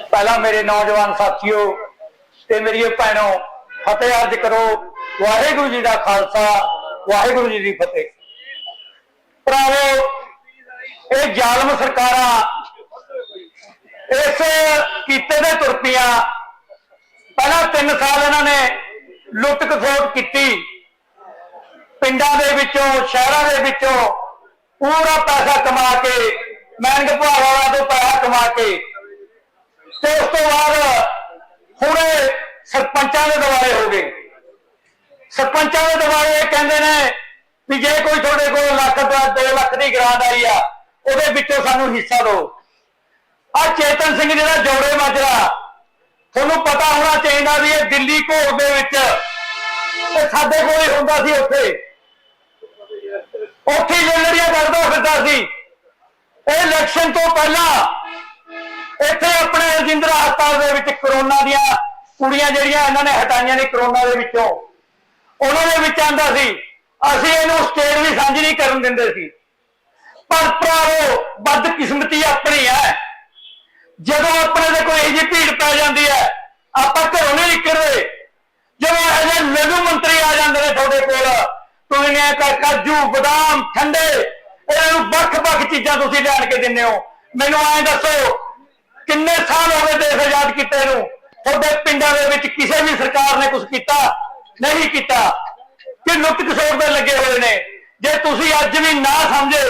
ਪਹਿਲਾਂ ਮੇਰੇ ਨੌਜਵਾਨ ਸਾਥੀਓ ਤੇ ਮੇਰੀਓ ਭੈਣੋ, ਫਤਿਹ ਅਰਜ ਕਰੋ ਵਾਹਿਗੁਰੂ ਜੀ ਦਾ ਖਾਲਸਾ, ਵਾਹਿਗੁਰੂ ਜੀ ਦੀ ਫਤਿਹ। ਭਰਾਵੋ, ਇਹ ਜ਼ਾਲਮ ਸਰਕਾਰਾਂ ਇਸ ਕੀਤੇ ਦੇ ਤੁਰ ਪਹਿਲਾਂ 3 ਸਾਲ ਇਹਨਾਂ ਨੇ ਲੁੱਟ ਖਸੋਟ ਕੀਤੀ। ਪਿੰਡਾਂ ਦੇ ਵਿੱਚੋਂ, ਸ਼ਹਿਰਾਂ ਦੇ ਵਿੱਚੋਂ ਪੂਰਾ ਪੈਸਾ ਕਮਾ ਕੇ ਮਹਿੰਗ ਭਾਵਾਂ ਤੋਂ ਪੈਸਾ ਕਮਾ ਕੇ ਤੇ ਉਸ ਤੋਂ ਬਾਅਦ ਹੁਣ ਸਰਪੰਚਾਂ ਦੇ ਦੁਆਲੇ ਹੋ ਗਏ। ਸਰਪੰਚਾਂ ਦੇ ਦੁਆਲੇ ਇਹ ਕਹਿੰਦੇ ਨੇ ਵੀ ਜੇ ਕੋਈ ਤੁਹਾਡੇ ਕੋਲ ਲੱਖ ਦਾ 2 ਲੱਖ ਦੀ ਗ੍ਰਾਂਟ ਆਈ ਆ, ਉਹਦੇ ਵਿੱਚੋਂ ਸਾਨੂੰ ਹਿੱਸਾ ਦਿਓ। ਆ ਚੇਤਨ ਸਿੰਘ ਜਿਹੜਾ ਜੋੜੇ ਮਾਜਰਾ, ਤੁਹਾਨੂੰ ਪਤਾ ਹੋਣਾ ਚਾਹੀਦਾ ਵੀ ਇਹ ਦਿੱਲੀ ਘੋੜ ਦੇ ਵਿੱਚ ਇਹ ਸਾਡੇ ਕੋਲ ਹੀ ਹੁੰਦਾ ਸੀ ਉੱਥੇ। ਉੱਥੇ ਹੀ ਲੜੀਆਂ ਕਰਦਾ ਫਿਰਦਾ ਸੀ। ਇਹ ਇਲੈਕਸ਼ਨ ਤੋਂ ਪਹਿਲਾਂ ਇੱਥੇ ਆਪਣੇ ਰਜਿੰਦਰਾ ਹਸਪਤਾਲ ਦੇ ਵਿੱਚ ਕਰੋਨਾ ਦੀਆਂ ਕੁੜੀਆਂ ਜਿਹੜੀਆਂ ਇਹਨਾਂ ਨੇ ਹਟਾਈਆਂ ਨੇ ਕਰੋਨਾ ਦੇ ਵਿੱਚੋਂ। ਉਹਨਾਂ ਦੇ ਵਿੱਚ ਆਂਦਾ ਸੀ, ਅਸੀਂ ਇਹਨੂੰ ਸਟੇਜ ਵੀ ਸਾਂਝੀ ਨਹੀਂ ਕਰਨ ਦਿੰਦੇ ਸੀ। ਪਰ ਭਰਾਵੋ, ਬਦਕਿਸਮਤੀ ਆਪਣੀ ਹੈ। ਜਦੋਂ ਆਪਣੇ ਦੇ ਕੋਈ ਇਹੋ ਜਿਹੀ ਭੀੜ ਪੈ ਜਾਂਦੀ ਹੈ, ਆਪਾਂ ਘਰੋਂ ਨਹੀਂ ਨਿਕਲਦੇ। ਜਦੋਂ ਇਹੋ ਜਿਹੇ ਲਘੂ ਮੰਤਰੀ ਆ ਜਾਂਦੇ ਨੇ ਤੁਹਾਡੇ ਕੋਲ ਤੁਲੀਆਂ ਕਾ ਕਾਜੂ ਬਦਾਮ, ਠੰਡੇ, ਇਹਨਾਂ ਨੂੰ ਵੱਖ-ਵੱਖ ਚੀਜ਼ਾਂ ਤੁਸੀਂ ਲਿਆਣ ਕੇ ਦਿੰਦੇ ਹੋ। ਮੈਨੂੰ ਐਂ ਦੱਸੋ ਕਿੰਨੇ ਸਾਲ ਹੋ ਗਏ ਦੇਸ਼ ਆਜ਼ਾਦ ਕੀਤੇ ਨੂੰ? ਤੁਹਾਡੇ ਪਿੰਡਾਂ ਦੇ ਵਿੱਚ ਕਿਸੇ ਵੀ ਸਰਕਾਰ ਨੇ ਕੁਝ ਕੀਤਾ? ਨਹੀਂ ਕੀਤਾ। ਕਿ ਲੁੱਟ ਖਸੋਟ ਦੇ ਲੱਗੇ ਹੋਏ ਨੇ। ਜੇ ਤੁਸੀਂ ਅੱਜ ਵੀ ਨਾ ਸਮਝੇ,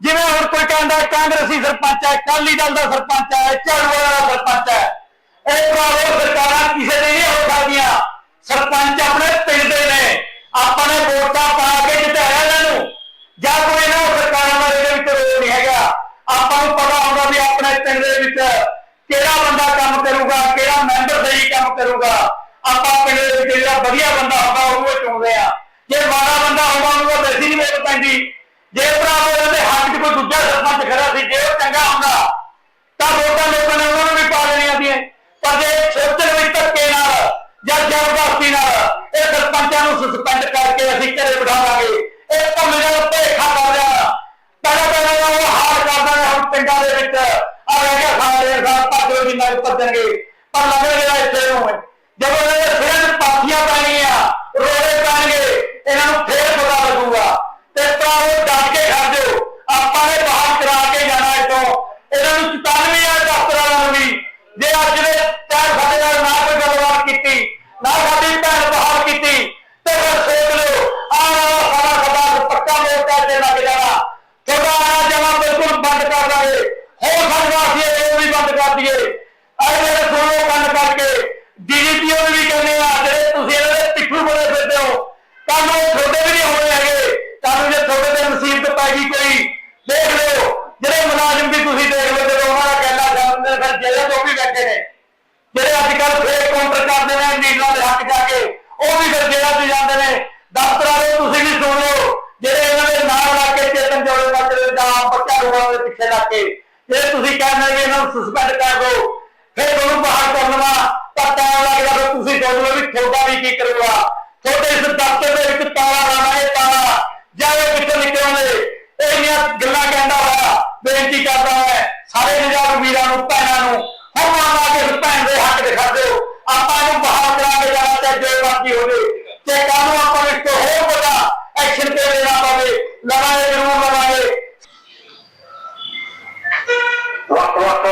ਜਿਵੇਂ ਹੁਣ ਕੋਈ ਕਹਿੰਦਾ ਕਾਂਗਰਸੀ ਸਰਪੰਚ ਹੈ, ਅਕਾਲੀ ਦਲ ਦਾ ਸਰਪੰਚ ਹੈ ਝਾੜੂ ਵਾਲਾ ਦਾ ਸਰਪੰਚ ਹੈ। ਇਹ ਭਰਾਵੋ, ਸਰਕਾਰਾਂ ਕਿਸੇ ਦੇ ਨਹੀਂ ਹੋ ਸਕਦੀਆਂ। ਸਰਪੰਚ ਆਪਣੇ ਪਿੰਡ ਦੇ ਨੇ ਆਪਾਂ ਨੇ ਵੋਟਾਂ ਪਾ ਕੇ ਜਿਤਾਇਆ ਇਹਨਾਂ ਨੂੰ ਜਾਂ ਕੋਈ ਇਹਨਾਂ ਸਰਕਾਰਾਂ ਦਾ ਇਹਦੇ ਵਿੱਚ ਰੋਲ ਨਹੀਂ ਹੈਗਾ ਆਪਾਂ ਨੂੰ ਪਤਾ ਹੁੰਦਾ ਵੀ ਆਪਣੇ ਪਿੰਡ ਦੇ ਵਿੱਚ ਕਿਹੜਾ ਬੰਦਾ ਕੰਮ ਕਰੂਗਾ ਕਿਹੜਾ ਮੈਂਬਰ ਸਹੀ ਕੰਮ ਕਰੂਗਾ ਆਪਾਂ ਪਿੰਡ ਦੇ ਵਿੱਚ ਜਿਹੜਾ ਵਧੀਆ ਬੰਦਾ ਹੁੰਦਾ ਉਹਨੂੰ ਹੀ ਚੁਣਦੇ ਆ ਜੇ ਮਾੜਾ ਬੰਦਾ ਹੁੰਦਾ ਉਹਨੂੰ ਤਾਂ ਵੈਸੇ ਨਹੀਂ ਵੇਚ ਪੈਂਦੀ ਜੇ ਭਰਾਵੋ ਇਹਦੇ ਹੱਕ 'ਚ ਕੋਈ ਦੂਜਾ ਸਰਪੰਚ ਖੜਾ ਸੀ ਜੇ ਉਹ ਚੰਗਾ ਹੁੰਦਾ ਤਾਂ ਵੋਟਾਂ ਲੋਕਾਂ ਨੇ ਉਹਨਾਂ ਨੂੰ ਵੀ ਪਾ ਦੇਣੀਆਂ ਸੀ ਪਰ ਜੇ ਸੋਚਣ ਵਿੱਚ ਧੱਕੇ ਨਾਲ ਜਾਂ ਜ਼ਬਰਦਸਤੀ ਨਾਲ ਇਹ ਸਰਪੰਚਾਂ ਨੂੰ ਸਸਪੈਂਡ ਕਰਕੇ ਅਸੀਂ ਘਰੇ ਬਿਠਾਵਾਂਗੇ ਇਹ ਭੰਮੇ ਦਾ ਭੇਖਾ ਕਰ ਜਾਣਾ ਪਹਿਲਾਂ ਪਹਿਲਾਂ ਉਹ ਹਾਰ ਕਰਦਾ ਹੈ ਹੁਣ ਪਿੰਡਾਂ ਦੇ ਵਿੱਚ ਆ ਰਹਿ ਗਿਆ, ਸਾਰੇ ਸਾਲ ਪਾਜੋ ਦੀ ਨਾਲ ਭੱਜਣਗੇ ਪਰ ਲੰਘੇ ਜਿਹੜਾ ਇੱਥੇ ਨੂੰ ਹੈ ਜਦੋਂ ਇਹ ਸਿਰਾਂ ਪਾਥੀਆਂ ਪੈਣੀਆਂ ਰੋੜੇ ਪੈਣਗੇ ਇਹਨਾਂ ਨੂੰ ਫੇਰ ਪਤਾ ਲੱਗੂਗਾ ਤੇ ਤਾਂ ਉਹ ਡਟ ਕੇ ਖੜ ਜਾਓ ਆਪਾਂ ਨੇ ਬਾਹਰ ਕਰਾ ਕੇ ਜਾਣਾ ਇੱਥੋਂ ਇਹਨਾਂ ਨੂੰ 94 ਆ ਦਫ਼ਤਰਾਂ ਨੂੰ ਵੀ ਜੇ ਅੱਜ ਦੇ ਟਾਈਮ ਸਾਡੇ ਨਾਲ ਨਾ ਕੋਈ ਗੱਲਬਾਤ ਕੀਤੀ ਨਾ ਸਾਡੀ ਭੈਣ ਬਾਹਰ ਕੀਤੀ ਤੇ ਫਿਰ ਸੋਚ ਲਿਓ ਆਹ ਸਾਰਾ ਖਬਰ ਪੱਕਾ ਮੋਰਚਾ ਤੇ ਲੱਗ ਜਾਣਾ ਤੁਹਾਡਾ ਆਣਾ ਜਾਣਾ ਬਿਲਕੁਲ ਬੰਦ ਕਰ ਦਾਂਗੇ ਹੋ ਸਕਦਾ ਸੀ ਇਹ ਵੀ ਬੰਦ ਕਰ ਦਈਏ ਆਹ ਜਿਹੜੇ ਸੁਣੋ ਕੰਨ ਕਰਕੇ ਡੀਜੀਪੀਓ ਨੂੰ ਵੀ ਕਹਿੰਦੇ ਆ ਜਿਹੜੇ ਤੁਸੀਂ ਇਹਨਾਂ ਦੇ ਪਿੱਠੂ ਬਣੇ ਫਿਰਦੇ ਹੋ ਕੱਲ ਨੂੰ ਤੁਹਾਡੇ ਵੀ ਨਹੀਂ ਹੋਣੇ ਹੈਗੇ ਕੱਲ ਨੂੰ ਜੇ ਤੁਹਾਡੇ ਤੇ ਮੁਸੀਬਤ ਪੈ ਗਈ ਕੋਈ ਦੇਖ ਲਿਓ ਜਿਹੜੇ ਮੁਲਾਜ਼ਮ ਵੀ ਤੁਸੀਂ ਦੇਖ ਲਓ ਜਦੋਂ ਉਹਨਾਂ ਦਾ ਕਹਿਣਾ ਜਾਂਦੇ ਨੇ ਫਿਰ ਜੇਲ੍ਹਾਂ ਤੋਂ ਵੀ ਬੈਠੇ ਨੇ ਜਿਹੜੇ ਅੱਜ ਕੱਲ ਫੇਕ ਕਾਊਂਟਰ ਕਰਦੇ ਨੇ ਨੀਡਲਾਂ ਦੇ ਹੱਕ ਜਾ ਕੇ ਉਹ ਵੀ ਫਿਰ ਜੇਲ੍ਹਾਂ 'ਚ ਜਾਂਦੇ ਨੇ ਦਫ਼ਤਰਾਂ ਦੇ ਤੁਸੀਂ ਵੀ ਸੁਣ ਲਓ ਜਿਹੜੇ ਇਹਨਾਂ ਦੇ ਨਾਲ ਲੱਗ ਕੇ ਚੇਤਨ ਜੋੜੇ ਮਾਜਰੇ ਦਾ ਬੱਚਾ ਰੋਣਾ ਦੇ ਪਿੱਛੇ ਲੱਗ ਕੇ ਜੇ ਤੁਸੀਂ ਕਹਿੰਦੇ ਵੀ ਇਹਨਾਂ ਨੂੰ ਸਸਪੈਂਡ ਕਰ ਦਿਓ ਫਿਰ ਉਹਨੂੰ ਬਾਹਰ ਕਰਨਾ ਤਾਂ ਟਾਈਮ ਲੱਗਦਾ ਫਿਰ ਤੁਸੀਂ ਸੋਚ ਲਓ ਵੀ ਤੁਹਾਡਾ ਵੀ ਕੀ ਕਰੂਗਾ ਤੁਹਾਡੇ ਇਸ ਦਫ਼ਤਰ ਦੇ ਵਿੱਚ ਤਾਲਾ ਲਾਣਾ ਇਹ ਤਾਲਾ ਜਾਵੇ ਕਿੱਥੋਂ ਨਿਕਲੋਗੇ ਇਹ ਇੰਨੀਆਂ ਗੱਲਾਂ ਕਹਿੰਦਾ ਹੋਇਆ ਬੇਨਤੀ ਕਰਦਾ ਹੈ ਸਾਰੇ ਨਜ਼ਾਰ ਵੀਰਾਂ ਨੂੰ ਭੈਣਾਂ ਨੂੰ ਹੁਣ ਆ ਕੇ ਭੈਣ ਦੇ ਹੱਕ ਦਿਖਾ ਦਿਓ ਆਪਾਂ ਇਹਨੂੰ ਬਾਹਰ ਕਰਾ ਕੇ ਜਾਣਾ ਚਾਹੇ ਜੋ ਮਰਜ਼ੀ ਹੋਵੇ ਤੇ ਕੱਲ ਨੂੰ ਆਪਾਂ ਨੂੰ ਇਸ ਤੋਂ ਹੋਰ ਵੱਡਾ ਐਕਸ਼ਨ ਤੇ ਲੈਣਾ ਪਵੇ ਲੜਾਈ ਜ਼ਰੂਰ ਲੜਾਂਗੇ। ਵੱਖ ਵੱਖ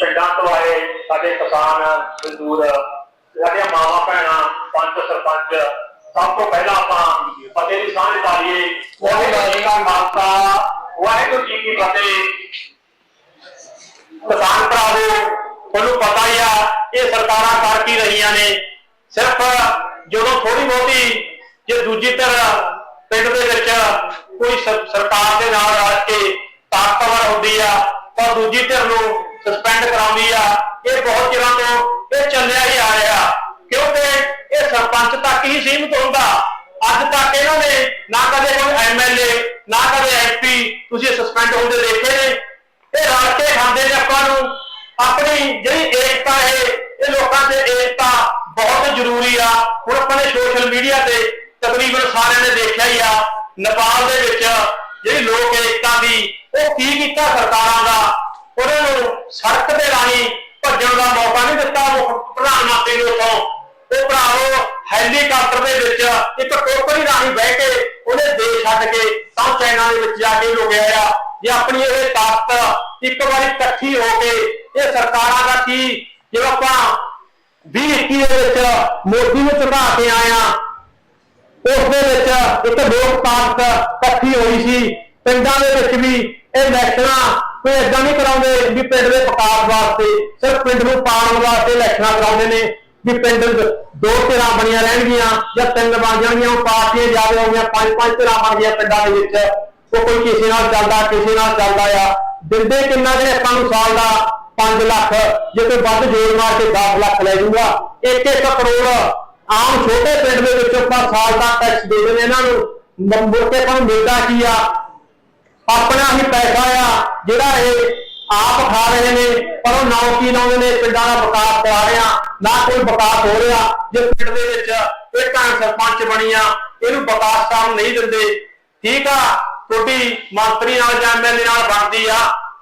ਪਿੰਡਾਂ ਤੋਂ ਆਏ ਸਾਡੇ ਕਿਸਾਨ ਮਜ਼ਦੂਰ ਸਾਡੀਆਂ ਮਾਵਾਂ ਭੈਣਾਂ ਪੰਚ ਸਰਪੰਚ ਸਭ ਤੋਂ ਪਹਿਲਾਂ ਆਪਾਂ ਫਤਿਹ ਦੀ ਸਾਂਝ ਪਾਈਏ ਵਾਹਿਗੁਰੂ ਜੀ ਕਾ ਖਾਲਸਾ ਵਾਹਿਗੁਰੂ ਜੀ ਕੀ ਫਤਿਹ। ਕਿਸਾਨ ਭਰਾਵੋ, ਤੁਹਾਨੂੰ ਪਤਾ ਹੀ ਆ, ਇਹ ਸਰਕਾਰਾਂ ਕਰ ਕੀ ਰਹੀਆਂ ਨੇ। ਸਿਰਫ ਜਦੋਂ ਥੋੜੀ ਬਹੁਤੀ ਜੇ ਦੂਜੀ ਧਿਰ ਪਿੰਡ ਦੇ ਵਿੱਚ ਕੋਈ ਸਰਕਾਰ ਦੇ ਨਾਲ ਰਲ ਕੇ ਤਾਕਤਵਰ ਹੁੰਦੀ ਆ, ਤਾਂ ਦੂਜੀ ਧਿਰ ਨੂੰ ਸਸਪੈਂਡ ਕਰਾਉਂਦੀ ਆ, ਇਹ ਬਹੁਤ ਚਿਰਾਂ ਤੋਂ ਇਹ ਚੱਲਿਆ ਹੀ ਆ ਰਿਹਾ। ਕਿਉਂਕਿ ਇਹ ਸਰਪੰਚ ਤੱਕ ਹੀ ਸੀਮਿਤ ਹੁੰਦਾ। ਅੱਜ ਤੱਕ ਇਹਨਾਂ ਨੇ ਨਾ ਕਦੇ ਕੋਈ ਐਮਐਲਏ ਨਾ ਕਦੇ ਐਮਪੀ ਤੁਸੀਂ ਸਸਪੈਂਡ ਹੁੰਦੇ ਦੇਖੇ ਨੇ। ਇਹ ਰਲ ਕੇ ਖਾਂਦੇ ਨੇ ਆਪਾਂ ਨੂੰ। ਆਪਣੀ ਜਿਹੜੀ ਏਕਤਾ ਹੈ, ਇਹ ਲੋਕਾਂ 'ਚ ਏਕਤਾ ਬਹੁਤ ਜ਼ਰੂਰੀ ਆ। ਹੁਣ ਆਪਾਂ ਨੇ ਸੋਸ਼ਲ ਮੀਡੀਆ ਤੇ ਤਕਰੀਬਨ ਸਾਰਿਆਂ ਨੇ ਦੇਖਿਆ ਹੀ ਆ, ਨੇਪਾਲ ਦੇ ਵਿੱਚ ਜਿਹੜੀ ਲੋਕ ਏਕਤਾ ਦੀ, ਉਹ ਕੀ ਕੀਤਾ ਸਰਕਾਰਾਂ ਦਾ? ਉਹਨਾਂ ਨੂੰ ਸੜਕ ਦੇ ਰਾਹੀਂ ਭੱਜਣ ਦਾ ਮੌਕਾ ਨਹੀਂ ਦਿੱਤਾ ਮੁੱਖ ਪ੍ਰਧਾਨ ਮੰਤਰੀ ਨੂੰ ਉੱਥੋਂ। ਉਹ ਭਰਾਵੋ, ਹੈਲੀਕਾਪਟਰ ਦੇ ਵਿੱਚ ਇੱਕ ਟੋਕਰੀ ਰਾਹੀਂ ਬਹਿ ਕੇ ਉਹਨੇ ਦੇਸ਼ ਛੱਡ ਕੇ ਤਾਂ ਚਾਈਨਾ ਦੇ ਵਿੱਚ ਜਾ ਕੇ ਲੁਕਿਆ ਆ। ਜੇ ਆਪਣੀ ਇਹ ਤਾਕਤ ਇੱਕ ਵਾਰੀ ਇਕੱਠੀ ਹੋ ਕੇ ਇਹ ਸਰਕਾਰਾਂ ਦਾ ਕੀ ਜਿਵੇਂ ਆਪਾਂ 2021 ਦੇ ਵਿੱਚ ਮੋਦੀ ਨੂੰ ਚੜਾ ਕੇ ਆਇਆ, ਉਸ ਦੇ ਵਿੱਚ ਇੱਕ ਲੋਕ ਤਾਕਤ ਇਕੱਠੀ ਹੋਈ ਸੀ। ਪਿੰਡਾਂ ਦੇ ਵਿੱਚ ਵੀ ਇਹ ਇਲੈਕਸ਼ਨਾਂ ਕੋਈ ਏਦਾਂ ਨਹੀਂ ਕਰਾਉਂਦੇ ਵੀ ਪਿੰਡ ਦੇ ਵਿਕਾਸ ਵਾਸਤੇ, ਸਿਰਫ ਪਿੰਡ ਨੂੰ ਪਾਉਣ ਵਾਸਤੇ ਇਲੈਕਸ਼ਨਾਂ ਕਰਾਉਂਦੇ ਨੇ। ਵੀ ਪਿੰਡ ਦੋ ਧਿਰਾਂ ਬਣੀਆਂ ਰਹਿਣਗੀਆਂ ਜਾਂ ਤਿੰਨ ਬਣ ਜਾਣਗੀਆਂ, ਉਹ ਪਾਰਟੀਆਂ ਜ਼ਿਆਦਾ ਹੋ ਗਈਆਂ, ਪੰਜ ਪੰਜ ਧਿਰਾਂ ਬਣ ਗਈਆਂ ਪਿੰਡਾਂ ਦੇ ਵਿੱਚ। ਉਹ ਕੋਈ ਕਿਸੇ ਨਾਲ ਚੱਲਦਾ, ਕਿਸੇ ਨਾਲ ਚੱਲਦਾ ਆ। ਦਿੰਦੇ ਕਿੰਨਾ ਜਿਹੜੇ ਆਪਾਂ ਨੂੰ ਸਾਲ ਦਾ? 5 ਲੱਖ। ਜੇ ਕੋਈ ਵੱਧ ਜੋੜ ਮਾਰ ਕੇ 10 ਲੱਖ ਲੈ ਜੂਗਾ। ਇੱਕ ਇੱਕ ਕਰੋੜ। ਆਮ ਛੋਟੇ ਪਿੰਡ ਦੇ ਵਿੱਚ ਆਪਾਂ ਸਾਲ ਦਾ ਟੈਕਸ ਦੇ ਦਿੰਦੇ ਇਹਨਾਂ ਨੂੰ। ਮੁੜ ਕੇ ਆਪਾਂ ਨੂੰ ਮਿਲਦਾ ਕੀ ਆ? ਆਪਣਾ ਹੀ ਪੈਸਾ ਆ, ਜਿਹੜਾ ਇਹ ਆਪ ਖਾ ਰਹੇ ਨੇ, ਪਰ ਉਹ ਨਾਉ ਕੀ ਲਾਉਂਦੇ ਨੇ ਪਿੰਡਾਂ ਦਾ ਵਿਕਾਸ ਕਰਾ ਰਹੇ ਆ, ਨਾ ਕੋਈ ਵਿਕਾਸ ਹੋ ਰਿਹਾ, ਜੇ ਪਿੰਡ ਦੇ ਵਿੱਚ ਇਹ ਤਾਂ ਸਰਪੰਚ ਬਣੀ ਆ, ਇਹਨੂੰ ਵਿਕਾਸ ਕੰਮ ਨਹੀਂ ਦਿੰਦੇ। ਠੀਕ ਆ, ਤੁਹਾਡੀ ਮੰਤਰੀ ਨਾਲ ਜਾਂ ਐਮਐਲਏ ਨਾਲ ਬਣਦੀ ਆ,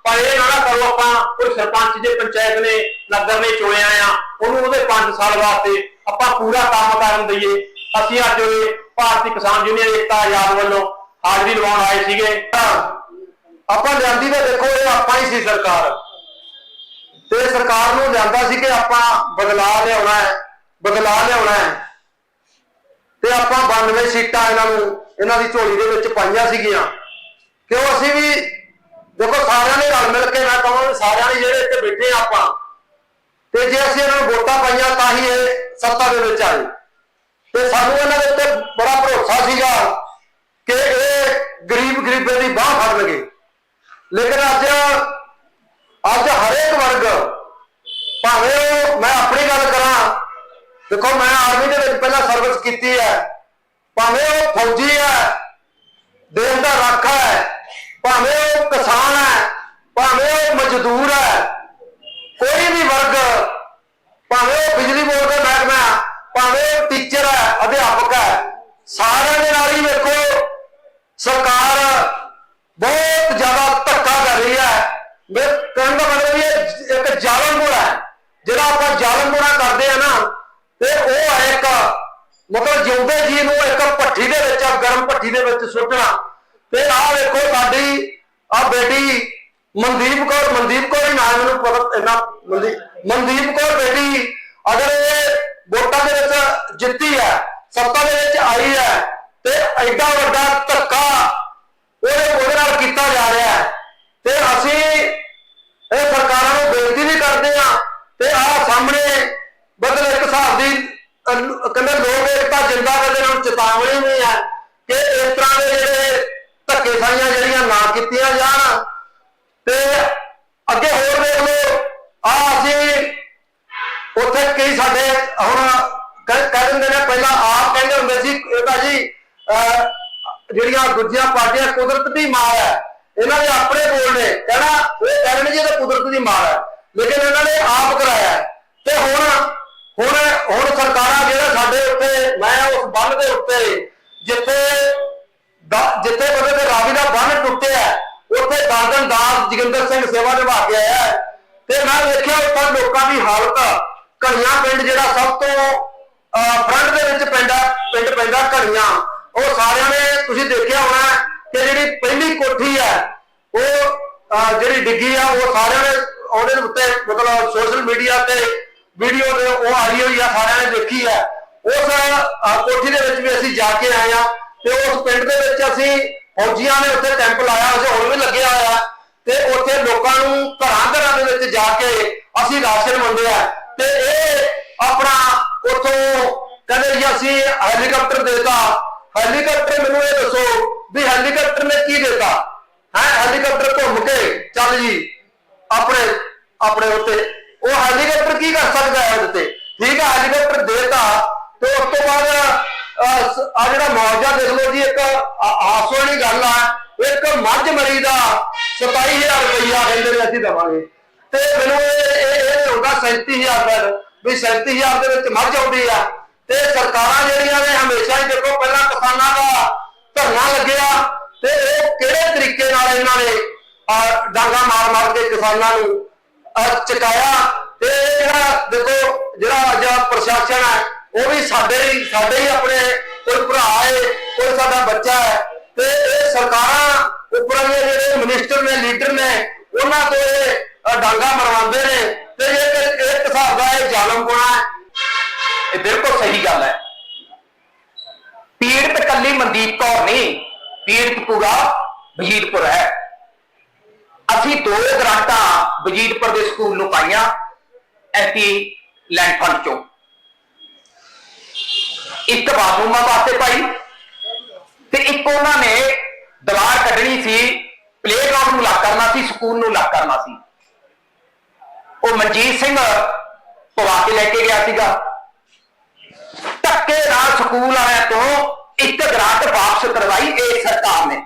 ਪਰ ਇਹ ਨਾ ਕਰੋ ਆਪਾਂ, ਕੋਈ ਸਰਪੰਚ ਜੇ ਪੰਚਾਇਤ ਨੇ, ਨਗਰ ਨੇ ਚੁਣਿਆ ਆ, ਉਹਨੂੰ ਉਹਦੇ 5 ਸਾਲ ਵਾਸਤੇ ਆਪਾਂ ਪੂਰਾ ਕੰਮ ਕਰਨ ਦਈਏ। ਅਸੀਂ ਅੱਜ ਭਾਰਤੀ ਕਿਸਾਨ ਯੂਨੀਅਨ ਏਕਤਾ ਆਜ਼ਾਦ ਵੱਲੋਂ ਹਾਜ਼ਰੀ ਲਵਾਉਣ ਆਏ ਸੀਗੇ। ਆਪਾਂ ਲਿਆਂਦੀ ਤਾਂ ਦੇਖੋ, ਇਹ ਆਪਾਂ ਹੀ ਸੀ ਸਰਕਾਰ। ਤੇ ਸਰਕਾਰ ਨੂੰ ਲਿਆਂਦਾ ਸੀ ਕਿ ਆਪਾਂ ਬਦਲਾਅ ਲਿਆਉਣਾ ਹੈ, ਬਦਲਾਅ ਲਿਆਉਣਾ ਹੈ। ਤੇ ਆਪਾਂ 92 ਸੀਟਾਂ ਇਹਨਾਂ ਨੂੰ, ਇਹਨਾਂ ਦੀ ਝੋਲੀ ਦੇ ਵਿੱਚ ਪਾਈਆਂ ਸੀਗੀਆਂ। ਕਿਉਂ ਅਸੀਂ ਵੀ, ਦੇਖੋ, ਸਾਰਿਆਂ ਨੇ ਰਲ ਮਿਲ ਕੇ ਮੈਂ ਕਹਾਂ, ਸਾਰਿਆਂ ਨੇ ਜਿਹੜੇ ਇੱਥੇ ਬੈਠੇ ਆਪਾਂ, ਤੇ ਜੇ ਅਸੀਂ ਇਹਨਾਂ ਨੂੰ ਵੋਟਾਂ ਪਾਈਆਂ ਤਾਂ ਹੀ ਇਹ ਸੱਤਾ ਦੇ ਵਿੱਚ ਆਏ। ਤੇ ਸਾਨੂੰ ਇਹਨਾਂ ਦੇ ਉੱਤੇ ਬੜਾ ਭਰੋਸਾ ਸੀਗਾ ਕਿ ਇਹ ਗਰੀਬ ਗਰੀਬੇ ਦੀ ਬਾਹ ਫੜਨਗੇ। ਲੇਕਿਨ ਅੱਜ ਅੱਜ ਹਰੇਕ ਵਰਗ, ਭਾਵੇਂ ਮੈਂ ਆਪਣੀ ਗੱਲ ਕਰਾਂ, ਦੇਖੋ ਮੈਂ ਆਰਮੀ ਦੇ ਵਿੱਚ ਪਹਿਲਾਂ ਸਰਵਿਸ ਕੀਤੀ ਹੈ, ਭਾਵੇਂ ਉਹ ਫੌਜੀ ਹੈ, ਦੇਸ਼ ਦਾ ਰਾਖਾ ਹੈ, ਭਾਵੇਂ ਉਹ ਕਿਸਾਨ ਹੈ, ਭਾਵੇਂ ਉਹ ਮਜ਼ਦੂਰ ਹੈ, ਕੋਈ ਵੀ ਵਰਗ, ਭਾਵੇਂ ਉਹ ਬਿਜਲੀ ਬੋਰਡ ਦਾ ਮਹਿਕਮਾ ਭਾਵੇਂ ਉਹ ਟੀਚਰ ਹੈ, ਅਧਿਆਪਕ ਹੈ ਸਾਰਿਆਂ ਦੇ ਨਾਲ ਹੀ ਵੇਖੋ ਸਰਕਾਰ ਬਹੁਤ ਜ਼ਿਆਦਾ ਧੱਕਾ ਕਰ ਰਹੀ ਹੈ ਮੈਂ ਕਹਿਣ ਦਾ ਮਤਲਬ ਇਹ ਇੱਕ ਜ਼ਾਲਮਪੁਰਾ ਹੈ ਜਿਹੜਾ ਆਪਾਂ ਜ਼ਾਲਮਪੁਰਾ ਕਰਦੇ ਆ ਨਾ ਤੇ ਉਹ ਹੈ ਇੱਕ ਮਤਲਬ ਜਿਉਂਦੇ ਜੀ ਨੂੰ ਇੱਕ ਭੱਠੀ ਦੇ ਵਿੱਚ ਗਰਮ ਭੱਠੀ ਦੇ ਵਿੱਚ ਸੁੱਟਣਾ ਤੇ ਆਹ ਵੇਖੋ ਸਾਡੀ, ਆ ਬੇਟੀ ਮਨਦੀਪ ਕੌਰ ਮਨਦੀਪ ਕੌਰ ਹੀ ਨਾਮ ਮੈਨੂੰ ਪਤਾ ਇੰਨਾ ਮਨਦੀਪ ਮਨਦੀਪ ਕੌਰ ਬੇਟੀ ਅਗਰ ਇਹ ਵੋਟਾਂ ਦੇ ਵਿੱਚ ਜਿੱਤੀ ਹੈ ਸੱਤਾ ਦੇ ਵਿੱਚ ਆਈ ਹੈ ਤੇ ਐਡਾ ਵੱਡਾ ਧੱਕਾ ਉਹਦੇ ਉਹਦੇ ਨਾਲ ਕੀਤਾ ਜਾ ਰਿਹਾ ਹੈ ਤੇ ਅਸੀਂ ਇਹ ਸਰਕਾਰਾਂ ਨੂੰ ਬੇਨਤੀ ਵੀ ਕਰਦੇ ਆ ਤੇ ਆਹ ਸਾਹਮਣੇ ਬਦਲ ਇੱਕ ਹਿਸਾਬ ਦੀ ਅਹ, ਕਹਿੰਦੇ ਲੋਕ ਏਕਤਾ ਜਿੰਦਾ ਕਰਦੇ ਨਾਲ ਚੇਤਾਵਨੀ ਵੀ ਹੈ ਕਿ ਇਸ ਤਰ੍ਹਾਂ ਦੇ ਜਿਹੜੇ ਧੱਕੇ ਸਾਈਆਂ ਜਿਹੜੀਆਂ ਨਾ ਕੀਤੀਆਂ ਜਾਣ ਤੇ ਅੱਗੇ ਹੋਰ ਦੇਖ ਲਓ ਆ ਅਸੀਂ ਉੱਥੇ ਕਈ ਸਾਡੇ ਹੁਣ ਕਹਿ ਕਹਿ ਦਿੰਦੇ ਨੇ ਪਹਿਲਾਂ ਆਪ ਕਹਿੰਦੇ ਹੁੰਦੇ ਸੀ ਇਹ ਤਾਂ ਜੀ ਅਹ, ਜਿਹੜੀਆਂ ਦੂਜੀਆਂ ਪਾਰਟੀਆਂ ਕੁਦਰਤ ਦੀ ਮਾਰ ਹੈ ਇਹਨਾਂ ਦੇ ਆਪਣੇ ਬੋਲ ਨੇ ਕਹਿਣਾ ਉਹ ਕਹਿਣ ਜੀ ਇਹ ਤਾਂ ਕੁਦਰਤ ਦੀ ਮਾਰ ਹੈ ਲੇਕਿਨ ਇਹਨਾਂ ਨੇ ਆਪ ਕਰਾਇਆ ਹੈ। ਤੇ ਹੁਣ ਹੁਣ ਹੁਣ ਸਰਕਾਰਾਂ ਜਿਹੜਾ ਸਾਡੇ ਉੱਤੇ ਮੈਂ ਉਸ ਬੰਨ ਦੇ ਉੱਤੇ ਜਿੱਥੇ ਦਾ- ਜਿੱਥੇ ਬੰਦੇ ਤੇ ਰਾਵੀ ਦਾ ਬੰਨ ਟੁੱਟਿਆ ਹੈ, ਉੱਥੇ ਦਾਸ ਜੋਗਿੰਦਰ ਸਿੰਘ ਸੇਵਾ ਨਿਭਾ ਕੇ ਆਇਆ ਤੇ ਮੈਂ ਵੇਖਿਆ ਉੱਥੇ ਲੋਕਾਂ ਦੀ ਹਾਲਤ। ਘੜੀਆਂ ਪਿੰਡ ਜਿਹੜਾ ਸਭ ਤੋਂ ਫਰੰਟ ਦੇ ਵਿੱਚ ਪੈਂਦਾ ਪਿੰਡ ਪੈਂਦਾ ਘੜੀਆਂ। ਉਹ ਸਾਰਿਆਂ ਨੇ ਤੁਸੀਂ ਦੇਖਿਆ ਹੋਣਾ ਕਿ ਜਿਹੜੀ ਪਹਿਲੀ ਕੋਠੀ ਹੈ, ਉਹ ਜਿਹੜੀ ਡਿੱਗੀ ਆ, ਉਹ ਸਾਰਿਆਂ ਨੇ ਉਹਦੇ ਉੱਤੇ ਮਤਲਬ ਸੋਸ਼ਲ ਮੀਡੀਆ ਤੇ ਵੀਡੀਓ ਦੇ ਉਹ ਆਈ ਹੋਈ ਆ, ਸਾਰਿਆਂ ਨੇ ਦੇਖੀ ਹੈ ਉਸ ਕੋਠੀ ਦੇ ਵਿੱਚ ਵੀ ਅਸੀਂ ਜਾ ਕੇ ਆਏ ਆ ਤੇ ਉਸ ਪਿੰਡ ਦੇ ਵਿੱਚ ਅਸੀਂ ਫੌਜੀਆਂ ਨੇ ਉੱਥੇ ਕੈਂਪ ਲਾਇਆ, ਅਸੀਂ ਹੁਣ ਵੀ ਲੱਗੇ ਲੋਕਾਂ ਨੂੰ ਘਰਾਂ ਘਰਾਂ ਦੇ ਵਿੱਚ ਜਾ ਕੇ ਅਸੀਂ ਰਾਸ਼ਨ ਵੰਡਿਆ ਤੇ ਇਹ ਆਪਣਾ ਉੱਥੋਂ ਕਹਿੰਦੇ ਜੀ ਅਸੀਂ ਹੈਲੀਕਾਪਟਰ ਦੇਤਾ। ਹੈਲੀਕਾਪਟਰ ਮੈਨੂੰ ਇਹ ਦੱਸੋ ਵੀ ਹੈਲੀਕਾਪਟਰ ਨੇ ਕੀ ਦੇਤਾ? ਹੈ ਹੈਲੀਕਾਪਟਰ ਘੁੰਮ ਕੇ ਚੱਲ ਜੀ ਆਪਣੇ ਆਪਣੇ ਉੱਤੇ। ਉਹ ਹੈਲੀਕਾਪਟਰ ਕੀ ਕਰ ਸਕਦਾ ਹੈ ਉਹਦੇ ਤੇ? ਠੀਕ ਹੈ ਹੈਲੀਕਾਪਟਰ ਦੇਤਾ ਤੇ ਉਸ ਤੋਂ ਬਾਅਦ ਆ ਜਿਹੜਾ ਮੁਆਵਜ਼ਾ ਦੇਖ ਲਓ ਜੀ, ਇੱਕ ਆਸ ਵਾਲੀ ਗੱਲ ਆ, ਇੱਕ ਮੱਝ ਮਰੀ ਦਾ 27000 ਰੁਪਈਆ ਕਹਿੰਦੇ ਨੇ ਅਸੀਂ ਦੇਵਾਂਗੇ। ਤੇ ਮੈਨੂੰ ਇਹ ਇਹ ਹੁੰਦਾ 37000 ਰੁਪਏ ਵੀ 37000 ਦੇ ਵਿੱਚ ਮੱਝ ਆਉਂਦੀ ਆ। ਤੇ ਸਰਕਾਰਾਂ ਜਿਹੜੀਆਂ ਨੇ ਹਮੇਸ਼ਾ ਹੀ ਦੇਖੋ, ਪਹਿਲਾਂ ਕਿਸਾਨਾਂ ਦਾ ਧਰਨਾ ਲੱਗਿਆ। ਤੇ ਇਹ ਕਿਹੜੇ ਤਰੀਕੇ ਨਾਲ ਇਹਨਾਂ ਨੇ ਡਾਂਗਾ ਮਾਰ ਮਾਰ ਕੇ ਕਿਸਾਨਾਂ ਨੂੰ ਚਕਾਇਆ? ਤੇ ਇਹ ਜਿਹੜਾ ਦੇਖੋ, ਜਿਹੜਾ ਅੱਜ ਪ੍ਰਸ਼ਾਸਨ ਹੈ, ਉਹ ਵੀ ਸਾਡੇ ਹੀ ਸਾਡੇ ਹੀ ਆਪਣੇ ਕੋਈ ਭਰਾ ਹੈ, ਕੋਈ ਸਾਡਾ ਬੱਚਾ ਹੈ। ਤੇ ਇਹ ਸਰਕਾਰਾਂ ਉੱਪਰ ਦੇ ਜਿਹੜੇ ਮਿਨਿਸਟਰ ਨੇ ਲੀਡਰ ਨੇ, ਉਹਨਾਂ ਤੋਂ ਇਹ ਡਾਂਗਾ ਮਰਵਾਉਂਦੇ ਨੇ ਤੇ ਇਹ ਇੱਕ ਹਿਸਾਬ ਦਾ ਇਹ ਜ਼ਾਲਮ ਗੁਣਾ ਹੈ। ਇਹ ਬਿਲਕੁਲ ਸਹੀ ਗੱਲ ਹੈ। ਪੀੜਤ ਕੱਲੀ ਮਨਦੀਪ ਕੌਰ ਨਹੀਂ, ਪੀੜਤ ਪੂਰਾ ਵਜੀਦਪੁਰ ਹੈ। ਅਸੀਂ ਦੋ ਗ੍ਰਾਂਟਾਂ ਵਜੀਦਪੁਰ ਦੇ ਸਕੂਲ ਨੂੰ ਪਾਈਆਂ ਐਪੀ ਲੈਂਡ ਫੰਡ ਚੋਂ। ਇੱਕ ਬਾਥਰੂਮਾਂ ਵਾਸਤੇ ਪਾਈ ਤੇ ਇੱਕ ਉਹਨਾਂ ਨੇ ਦੀਵਾਰ ਕੱਢਣੀ ਸੀ ਪਲੇਗਰਾਉਂਡ ਨੂੰ ਲੱਗ ਕਰਨਾ ਸੀ, ਸਕੂਲ ਨੂੰ ਲੱਗ ਕਰਨਾ ਸੀ। ਉਹ ਮਨਜੀਤ ਸਿੰਘ ਪਵਾ ਕੇ ਲੈ ਕੇ ਗਿਆ ਸੀਗਾ। ਧੱਕੇ ਨਾਲ ਸਕੂਲ ਵਾਲਿਆਂ ਤੋਂ ਇੱਕ ਗ੍ਰਾਂਟ ਵਾਪਸ ਕਰਵਾਈ ਇਹ ਸਰਕਾਰ ਨੇ।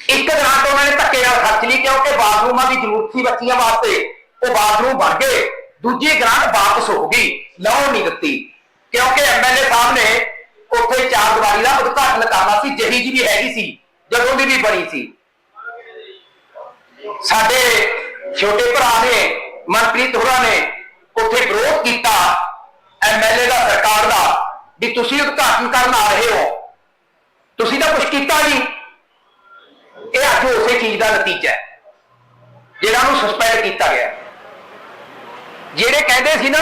ਇੱਕ ਗ੍ਰਾਂਟ ਉਹਨਾਂ ਨੇ ਧੱਕੇ ਨਾਲ ਖਰਚ ਲਈ ਕਿਉਂਕਿ ਬਾਥਰੂਮਾਂ ਦੀ ਜ਼ਰੂਰਤ ਸੀ ਬੱਚੀਆਂ ਵਾਸਤੇ। ਉਹ ਬਾਥਰੂਮ ਬਣ ਗਏ, ਦੂਜੀ ਗ੍ਰਾਂਟ ਵਾਪਸ ਹੋ ਗਈ ਲਾਉਣ ਨਹੀਂ ਦਿੱਤੀ। ਕਿਉਂਕਿ ਐਮਐਲਏ ਸਾਹਿਬ ਨੇ ਉੱਥੇ ਚਾਰ ਦੀਵਾਰੀ ਦਾ ਉਦਘਾਟਨ ਕਰਨਾ ਸੀ, ਜਿਹੀ ਜੀ ਵੀ ਹੈਗੀ ਸੀ, ਜਦੋਂ ਦੀ ਵੀ ਬਣੀ ਸੀ। ਸਾਡੇ ਛੋਟੇ ਭਰਾ ਨੇ, ਮਨਪ੍ਰੀਤ ਹੋਰਾਂ ਨੇ ਉੱਥੇ ਵਿਰੋਧ ਕੀਤਾ ਐਮਐਲਏ ਦਾ, ਸਰਕਾਰ ਦਾ, ਵੀ ਤੁਸੀਂ ਉਦਘਾਟਨ ਕਰਨ ਆ ਰਹੇ ਹੋ। ਤੁਸੀਂ ਤਾਂ ਕੁਝ ਕੀਤਾ ਨਹੀਂ। ਇਹ ਅੱਜ ਉਸੇ ਚੀਜ਼ ਦਾ ਨਤੀਜਾ ਹੈ, ਜਿਹੜਾ ਨੂੰ ਸਸਪੈਂਡ ਕੀਤਾ ਗਿਆ ਜਿਹੜੇ ਕਹਿੰਦੇ ਸੀ ਨਾ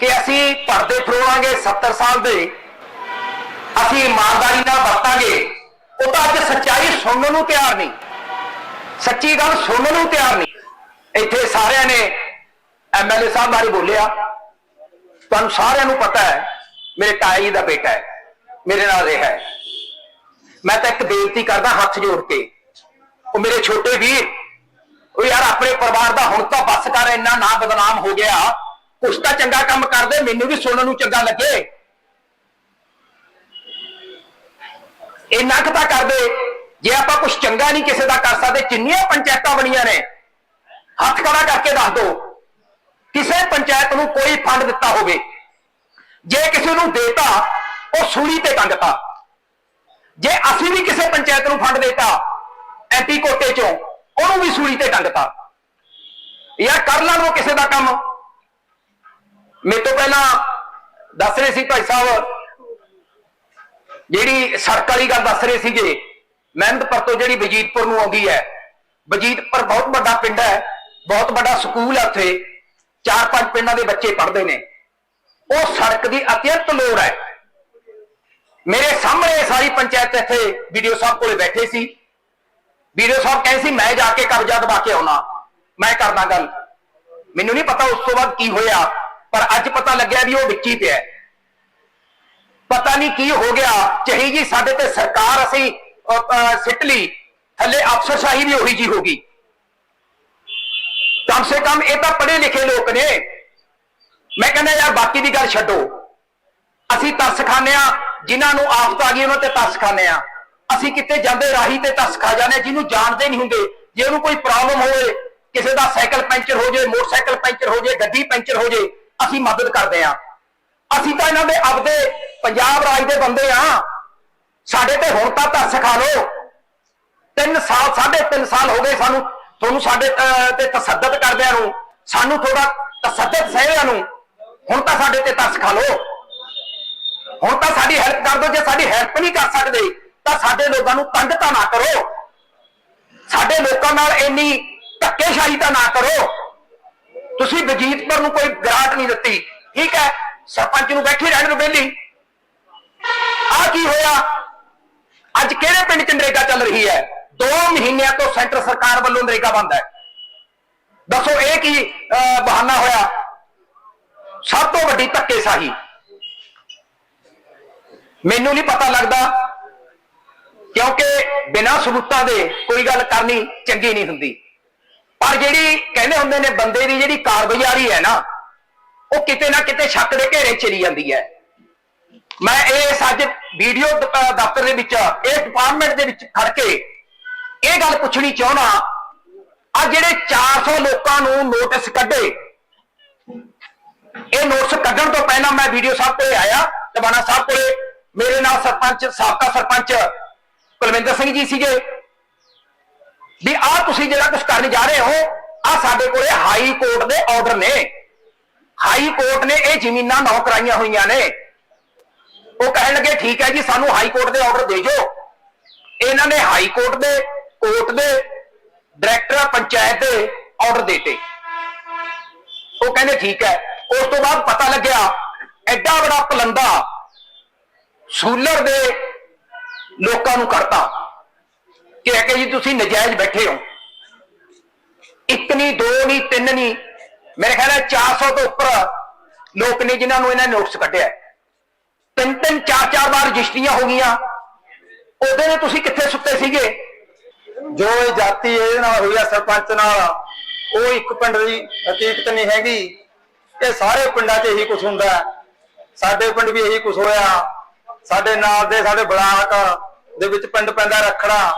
ਕਿ ਅਸੀਂ ਪਰਦੇ ਫਰੋਵਾਂਗੇ 70 ਸਾਲ ਦੇ ਅਸੀਂ ਇਮਾਨਦਾਰੀ ਨਾਲ ਵਰਤਾਂਗੇ, ਉਹ ਤਾਂ ਅੱਜ ਸੱਚਾਈ ਸੁਣਨ ਨੂੰ ਤਿਆਰ ਨਹੀਂ। ਸੱਚੀ ਗੱਲ ਸੁਣਨ ਨੂੰ ਤਿਆਰ ਨਹੀਂ। ਇੱਥੇ ਸਾਰਿਆਂ ਨੇ ਐਮਐਲਏ ਸਾਹਿਬ ਬਾਰੇ ਬੋਲਿਆ। ਤੁਹਾਨੂੰ ਸਾਰਿਆਂ ਨੂੰ ਪਤਾ ਹੈ, ਮੇਰੇ ਤਾਇਆ ਦਾ ਬੇਟਾ ਹੈ, ਮੇਰੇ ਨਾਲ ਰਿਹਾ ਹੈ। ਮੈਂ ਤਾਂ ਇੱਕ ਬੇਨਤੀ ਕਰਦਾ ਹੱਥ ਜੋੜ ਕੇ, ਉਹ ਮੇਰੇ ਛੋਟੇ ਵੀਰ, ਉਹ ਯਾਰ ਆਪਣੇ ਪਰਿਵਾਰ ਦਾ ਹੁਣ ਤਾਂ ਬੱਸ ਕਰ ਇੰਨਾ ਨਾ ਬਦਨਾਮ ਹੋ ਗਿਆ। ਕੁਛ ਤਾਂ ਚੰਗਾ ਕੰਮ ਕਰਦੇ, ਮੈਨੂੰ ਵੀ ਸੁਣਨ ਨੂੰ ਚੰਗਾ ਲੱਗੇ। ਇੰਨਾ ਕੁ ਤਾਂ ਕਰਦੇ। ਜੇ ਆਪਾਂ ਕੁਝ ਚੰਗਾ ਨਹੀਂ ਕਿਸੇ ਦਾ ਕਰ ਸਕਦੇ ਜਿੰਨੀਆਂ ਪੰਚਾਇਤਾਂ ਬਣੀਆਂ ਨੇ? ਹੱਥ ਖੜਾ ਕਰਕੇ ਦੱਸ ਦਿਓ ਕਿਸੇ ਪੰਚਾਇਤ ਨੂੰ ਕੋਈ ਫੰਡ ਦਿੱਤਾ ਹੋਵੇ। ਜੇ ਕਿਸੇ ਨੂੰ ਦੇਤਾ, ਉਹ ਸੂਲੀ ਤੇ ਟੰਗਤਾ ਜੇ ਅਸੀਂ ਵੀ ਕਿਸੇ ਪੰਚਾਇਤ ਨੂੰ ਫੰਡ ਦੇਤਾ, ਐਂਟੀ ਕੋਟੇ ਚੋਂ, ਉਹਨੂੰ ਵੀ ਸੂਲੀ ਤੇ ਟੰਗਤਾ ਯਾਰ ਕਰ ਲੈਣ ਉਹ ਕਿਸੇ ਦਾ ਕੰਮ। ਮੇਰੇ ਤੋਂ ਪਹਿਲਾਂ ਦੱਸ ਰਹੇ ਸੀ ਭਾਈ ਸਾਹਿਬ ਜਿਹੜੀ ਸੜਕ ਵਾਲੀ ਗੱਲ ਦੱਸ ਰਹੇ ਸੀਗੇ, ਮਹਿੰਦਪੁਰ ਤੋਂ ਜਿਹੜੀ ਵਜੀਦਪੁਰ ਨੂੰ ਆਉਂਦੀ ਹੈ ਵਜੀਦਪੁਰ ਬਹੁਤ ਵੱਡਾ ਪਿੰਡ ਹੈ, ਬਹੁਤ ਵੱਡਾ ਸਕੂਲ ਹੈ ਉੱਥੇ, ਚਾਰ ਪੰਜ ਪਿੰਡਾਂ ਦੇ ਬੱਚੇ ਪੜ੍ਹਦੇ ਨੇ। ਉਹ ਸੜਕ ਦੀ ਅਤਿਅੰਤ ਲੋੜ ਹੈ। ਮੇਰੇ ਸਾਹਮਣੇ ਸਾਰੀ ਪੰਚਾਇਤ ਇੱਥੇ ਵੀਡੀਓ ਸਾਹਿਬ ਕੋਲੇ ਬੈਠੇ ਸੀ। ਵੀਡੀਓ ਸਾਹਿਬ ਕਹਿੰਦੇ ਸੀ, ਮੈਂ ਜਾ ਕੇ ਕਬਜ਼ਾ ਦਬਾ ਕੇ ਆਉਣਾ। ਮੈਂ ਕਰਨਾ ਗੱਲ। ਮੈਨੂੰ ਨਹੀਂ ਪਤਾ ਉਸ ਤੋਂ ਬਾਅਦ ਕੀ ਹੋਇਆ, ਪਰ ਅੱਜ ਪਤਾ ਲੱਗਿਆ ਵੀ ਉਹ ਵਿੱਚ ਪਿਆ ਪਤਾ ਨਹੀਂ ਕੀ ਹੋ ਗਿਆ। ਚਹੀ ਜੀ ਸਾਡੇ ਤੇ ਸਰਕਾਰ ਅਸੀਂ ਸਿੱਟ ਲਈ ਥੱਲੇ ਅਫਸਰਸ਼ਾਹੀ ਵੀ ਉਹੀ ਜੀ ਹੋ ਕਮ ਸੇ ਕਮ ਇਹ ਤਾਂ ਪੜ੍ਹੇ ਲਿਖੇ ਲੋਕ ਨੇ। ਮੈਂ ਕਹਿੰਦਾ ਯਾਰ ਬਾਕੀ ਦੀ ਗੱਲ ਛੱਡੋ। ਅਸੀਂ ਤਰਸ ਖਾਂਦੇ ਆ ਜਿਨ੍ਹਾਂ ਨੂੰ ਆਫਤ ਆ ਗਈ ਉਹਨਾਂ ਤੇ ਤਰਸ ਖਾਂਦੇ ਆ ਅਸੀਂ ਕਿਤੇ ਜਾਂਦੇ ਰਾਹੀ ਤੇ ਤਰਸ ਖਾ ਜਾਂਦੇ ਹਾਂ, ਜਿਹਨੂੰ ਜਾਣਦੇ ਨਹੀਂ ਹੁੰਦੇ। ਜੇ ਉਹਨੂੰ ਕੋਈ ਪ੍ਰੋਬਲਮ ਹੋਵੇ ਕਿਸੇ ਦਾ ਸਾਈਕਲ ਪੈਂਚਰ ਹੋ ਜਾਏ ਮੋਟਰਸਾਈਕਲ ਪੈਂਚਰ ਹੋ ਜਾਏ ਗੱਡੀ ਪੈਂਚਰ ਹੋ ਜਾਏ ਅਸੀਂ ਮਦਦ ਕਰਦੇ ਆ ਅਸੀਂ ਤਾਂ ਇਹਨਾਂ ਦੇ ਆਪਦੇ ਪੰਜਾਬ ਰਾਜ ਦੇ ਬੰਦੇ ਆ। ਸਾਡੇ ਤੇ ਹੁਣ ਤਾਂ ਤਰਸ ਖਾ ਲਓ। ਤਿੰਨ ਸਾਲ, ਸਾਢੇ ਤਿੰਨ ਸਾਲ ਹੋ ਗਏ ਸਾਨੂੰ। ਤੁਹਾਨੂੰ ਸਾਡੇ ਤੇ ਤਸੱਦਦ ਕਰਦਿਆਂ ਨੂੰ, ਸਾਨੂੰ ਥੋੜਾ ਤਸੱਦਦ ਸਹਿਰਿਆਂ ਨੂੰ, ਹੁਣ ਤਾਂ ਸਾਡੇ ਤੇ ਤਰਸ ਖਾ ਲਓ। ਹੁਣ ਤਾਂ ਸਾਡੀ ਹੈਲਪ ਕਰ ਦਿਓ। ਜੇ ਸਾਡੀ ਹੈਲਪ ਨਹੀਂ ਕਰ ਸਕਦੇ, ਤਾਂ ਸਾਡੇ ਲੋਕਾਂ ਨੂੰ ਤੰਗ ਤਾਂ ਨਾ ਕਰੋ। ਸਾਡੇ ਲੋਕਾਂ ਨਾਲ ਇੰਨੀ ਧੱਕੇਸ਼ਾਹੀ ਤਾਂ ਨਾ ਕਰੋ। ਤੁਸੀਂ ਵਜੀਦਪੁਰ ਨੂੰ ਕੋਈ ਗਰਾਂਟ ਨਹੀਂ ਦਿੱਤੀ। ਠੀਕ ਹੈ, ਸਰਪੰਚ ਨੂੰ ਬੈਠੀ ਰਹਿਣ ਨੂੰ ਬੇਲੀ ਆ ਕੀ ਹੋਇਆ? ਅੱਜ ਕਿਹੜੇ ਪਿੰਡ ਚ ਨਰੇਗਾ ਚੱਲ ਰਹੀ ਹੈ? 2 ਮਹੀਨਿਆਂ ਤੋਂ ਸੈਂਟਰ ਸਰਕਾਰ ਵੱਲੋਂ ਨਰੇਗਾ ਬੰਦ ਹੈ। ਦੱਸੋ ਇਹ ਕੀ ਬਹਾਨਾ ਹੋਇਆ? ਸਭ ਤੋਂ ਵੱਡੀ ਧੱਕੇਸ਼ਾਹੀ। ਮੈਨੂੰ ਨਹੀਂ ਪਤਾ ਲੱਗਦਾ, ਕਿਉਂਕਿ ਬਿਨਾਂ ਸਬੂਤਾਂ ਦੇ ਕੋਈ ਗੱਲ ਕਰਨੀ ਚੰਗੀ ਨਹੀਂ ਹੁੰਦੀ। ਪਰ ਜਿਹੜੀ ਕਹਿੰਦੇ ਹੁੰਦੇ ਨੇ, ਬੰਦੇ ਦੀ ਜਿਹੜੀ ਕਾਰਗੁਜ਼ਾਰੀ ਹੈ ਨਾ, ਉਹ ਕਿਤੇ ਨਾ ਕਿਤੇ ਸ਼ੱਕ ਦੇ ਘੇਰੇ ਚਲੀ ਜਾਂਦੀ ਹੈ। ਮੈਂ ਇਸ ਅੱਜ ਵੀਡੀਓ ਦਫ਼ਤਰ ਦੇ ਵਿੱਚ ਇਸ ਡਿਪਾਰਟਮੈਂਟ ਦੇ ਵਿੱਚ ਖੜ ਕੇ ਇਹ ਗੱਲ ਪੁੱਛਣੀ ਚਾਹੁੰਦਾ ਆ ਜਿਹੜੇ 400 ਲੋਕਾਂ ਨੂੰ ਨੋਟਿਸ ਕੱਢੇ, ਇਹ ਨੋਟਿਸ ਕੱਢਣ ਤੋਂ ਪਹਿਲਾਂ ਮੈਂ ਵੀਡੀਓ ਸਾਹਿਬ ਤੇ ਆਇਆ ਟਵਾਣਾ ਸਾਹਿਬ ਕੋਲੇ। ਮੇਰੇ ਨਾਲ ਸਰਪੰਚ, ਸਾਬਕਾ ਸਰਪੰਚ ਕੁਲਵਿੰਦਰ ਸਿੰਘ ਜੀ ਸੀਗੇ। ਵੀ ਆਹ ਤੁਸੀਂ ਜਿਹੜਾ ਕੁਝ ਕਰਨ ਜਾ ਰਹੇ ਹੋ ਆ ਸਾਡੇ ਕੋਲੇ ਹਾਈ ਕੋਰਟ ਦੇ ਆਰਡਰ ਨੇ। ਹਾਈ ਕੋਰਟ ਨੇ ਇਹ ਜ਼ਮੀਨਾਂ ਨੌ ਕਰਾਈਆਂ ਹੋਈਆਂ ਨੇ। ਉਹ ਕਹਿਣ ਲੱਗੇ, ਠੀਕ ਹੈ ਜੀ, ਸਾਨੂੰ ਹਾਈ ਕੋਰਟ ਦੇ ਆਰਡਰ ਦੇ ਜੋ ਇਹਨਾਂ ਨੇ ਹਾਈ ਕੋਰਟ ਦੇ ਕੋਰਟ ਦੇ ਡਾਇਰੈਕਟਰ ਪੰਚਾਇਤ ਦੇ ਆਰਡਰ ਦਿੱਤੇ। ਉਹ ਕਹਿੰਦੇ, ਠੀਕ ਹੈ। ਉਸ ਤੋਂ ਬਾਅਦ ਪਤਾ ਲੱਗਿਆ, ਐਡਾ ਬੜਾ ਪਲੰਦਾ ਸੂਲਰ ਦੇ ਲੋਕਾਂ ਨੂੰ ਕਰਤਾ ਕਿ ਕਿ ਜੀ, ਤੁਸੀਂ ਨਜਾਇਜ਼ ਬੈਠੇ ਹੋ। ਇੱਕ ਨਹੀਂ ਦੋ ਨਹੀਂ ਤਿੰਨ ਨਹੀਂ ਮੇਰੇ ਖਿਆਲ ਹੈ 400 ਤੋਂ ਉੱਪਰ ਲੋਕ ਨੇ ਜਿਨ੍ਹਾਂ ਨੂੰ ਇਹਨਾਂ ਨੇ ਨੋਟਿਸ ਕੱਢਿਆ ਤਿੰਨ ਤਿੰਨ, ਚਾਰ ਚਾਰ ਵਾਰ ਰਜਿਸਟਰੀਆਂ ਹੋ ਗਈਆਂ। ਉਹਦੇ ਨੇ ਤੁਸੀਂ ਕਿੱਥੇ ਸੁੱਤੇ ਸੀਗੇ? ਜੋ ਇਹ ਜਾਤੀ ਇਹਦੇ ਨਾਲ ਹੋਈ ਆ ਸਰਪੰਚ ਨਾਲ, ਉਹ ਇੱਕ ਪਿੰਡ ਦੀ ਹਕੀਕਤ ਨਹੀਂ ਹੈਗੀ। ਇਹ ਸਾਰੇ ਪਿੰਡਾਂ 'ਚ ਇਹੀ ਕੁਝ ਹੁੰਦਾ ਸਾਡੇ ਪਿੰਡ ਵੀ ਇਹੀ ਕੁਝ ਹੋਇਆ। ਸਾਡੇ ਨਾਲ ਦੇ, ਸਾਡੇ ਬਲਾਕ ਦੇ ਵਿੱਚ ਪਿੰਡ ਪੈਂਦਾ ਰਖੜਾ।